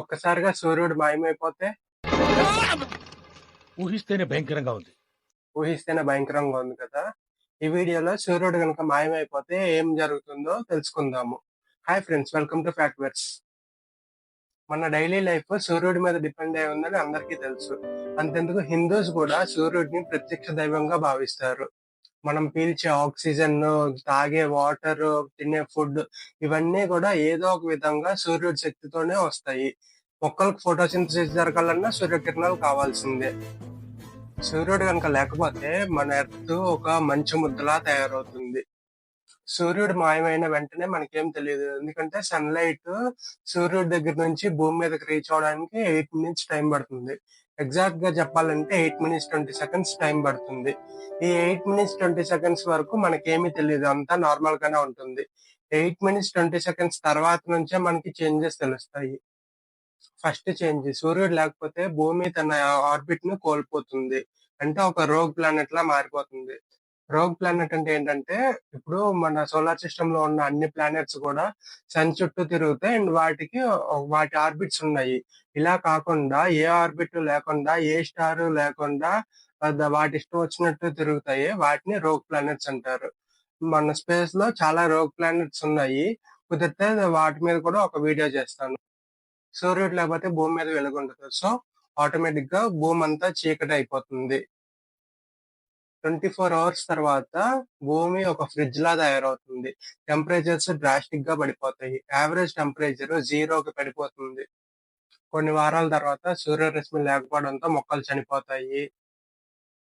ఒక్కసారిగా సూర్యుడు మాయమైపోతే ఊహిస్తేనే భయంకరంగా ఉంది. ఊహిస్తేనే భయంకరంగా ఉంది కదా. ఈ వీడియోలో సూర్యుడు కనుక మాయమైపోతే ఏం జరుగుతుందో తెలుసుకుందాము. Hi friends welcome to fact verse మన డైలీ లైఫ్ సూర్యుడి మీద డిపెండ్ అయి ఉందని అందరికీ తెలుసు. అంతెందుకు హిందూస్ కూడా సూర్యుడిని ప్రత్యక్ష దైవంగా భావిస్తారు. మనం పీల్చే ఆక్సిజన్ తాగే వాటర్ తినే ఫుడ్ ఇవన్నీ కూడా ఏదో ఒక విధంగా సూర్యుడి శక్తితోనే వస్తాయి. మొక్కలకు ఫోటోసింథసిస్ జరగాలన్నా సూర్యకిరణాలు కావాల్సిందే. సూర్యుడు కనుక లేకపోతే మన ఎర్త్ ఒక మంచు ముద్దలా తయారవుతుంది. సూర్యుడు మాయమైన వెంటనే మనకేం తెలియదు ఎందుకంటే సన్లైట్ సూర్యుడి దగ్గర నుంచి భూమి మీదకి రీచ్ అవడానికి ఎయిట్ మినిట్స్ టైం పడుతుంది. ఎగ్జాక్ట్గా చెప్పాలంటే eight minutes twenty seconds time పడుతుంది. ఈ ఎయిట్ మినిట్స్ ట్వంటీ సెకండ్స్ వరకు మనకేమీ తెలియదు అంతా నార్మల్ గానే ఉంటుంది. ఎయిట్ మినిట్స్ ట్వంటీ సెకండ్స్ తర్వాత నుంచే మనకి చేంజెస్ తెలుస్తాయి. ఫస్ట్ చేంజ్ సూర్యుడు లేకపోతే భూమి తన ఆర్బిట్ను కోల్పోతుంది. అంటే ఒక రోగ్ ప్లానెట్ లా మారిపోతుంది. రోగ్ ప్లానెట్ అంటే ఏంటంటే ఇప్పుడు మన సోలార్ సిస్టమ్లో ఉన్న అన్ని ప్లానెట్స్ కూడా సన్ చుట్టూ తిరుగుతాయి. అండ్ వాటికి వాటి ఆర్బిట్స్ ఉన్నాయి. ఇలా కాకుండా ఏ ఆర్బిట్ లేకుండా ఏ స్టార్ లేకుండా వాటి ఇష్టం వచ్చినట్టు తిరుగుతాయి. వాటిని రోగ్ ప్లానెట్స్ అంటారు. మన స్పేస్లో చాలా రోగ్ ప్లానెట్స్ ఉన్నాయి. కుదిరితే వాటి మీద కూడా ఒక వీడియో చేస్తాను. సూర్యుడు లేకపోతే భూమి మీద వెలుగుండదు. సో ఆటోమేటిక్గా భూమి అంతా చీకటి అయిపోతుంది. ట్వంటీ ఫోర్ అవర్స్ తర్వాత భూమి ఒక ఫ్రిడ్జ్ లా తయారవుతుంది. టెంపరేచర్స్ డ్రాస్టిక్గా పడిపోతాయి. యావరేజ్ టెంపరేచర్ జీరోకి పడిపోతుంది. కొన్ని వారాల తర్వాత సూర్యరశ్మి లేకపోవడంతో మొక్కలు చనిపోతాయి.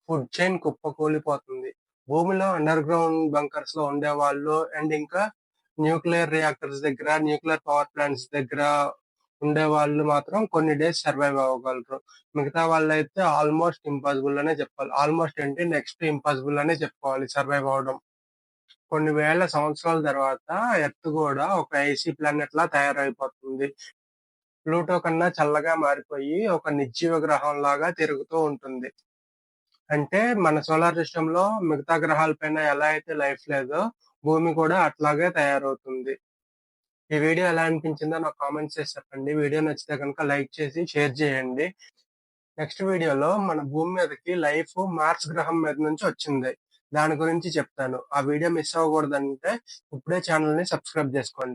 ఫుడ్ చైన్ కుప్పకూలిపోతుంది. భూమిలో అండర్ గ్రౌండ్ బంకర్స్లో ఉండే వాళ్ళు అండ్ ఇంకా న్యూక్లియర్ రియాక్టర్స్ దగ్గర న్యూక్లియర్ పవర్ ప్లాంట్స్ దగ్గర ఉండే వాళ్ళు మాత్రం కొన్ని డేస్ సర్వైవ్ అవ్వగలరు. మిగతా వాళ్ళు అయితే ఆల్మోస్ట్ ఇంపాసిబుల్ అనే చెప్పాలి. ఆల్మోస్ట్ ఏంటి? నెక్స్ట్ ఇంపాసిబుల్ అనే చెప్పుకోవాలి సర్వైవ్ అవడం కొన్ని వేల సంవత్సరాల తర్వాత ఎర్త్ కూడా ఒక ఐసీ ప్లానెట్ లా తయారైపోతుంది. ప్లూటో కన్నా చల్లగా మారిపోయి ఒక నిర్జీవ గ్రహం లాగా తిరుగుతూ ఉంటుంది. అంటే మన సోలార్ సిస్టమ్లో మిగతా గ్రహాల పైన ఎలా అయితే లైఫ్ లేదో భూమి కూడా అట్లాగే తయారవుతుంది. ఈ వీడియో ఎలా అనిపించిందో నాకు కామెంట్స్ చేసి చెప్పండి. వీడియో నచ్చితే కనుక లైక్ చేసి షేర్ చేయండి. నెక్స్ట్ వీడియోలో మన భూమి మీదకి లైఫ్ మార్స్ గ్రహం మీద నుంచి వచ్చింది. దాని గురించి చెప్తాను. ఆ వీడియో మిస్ అవ్వకూడదంటే ఇప్పుడే ఛానల్ని సబ్స్క్రైబ్ చేసుకోండి.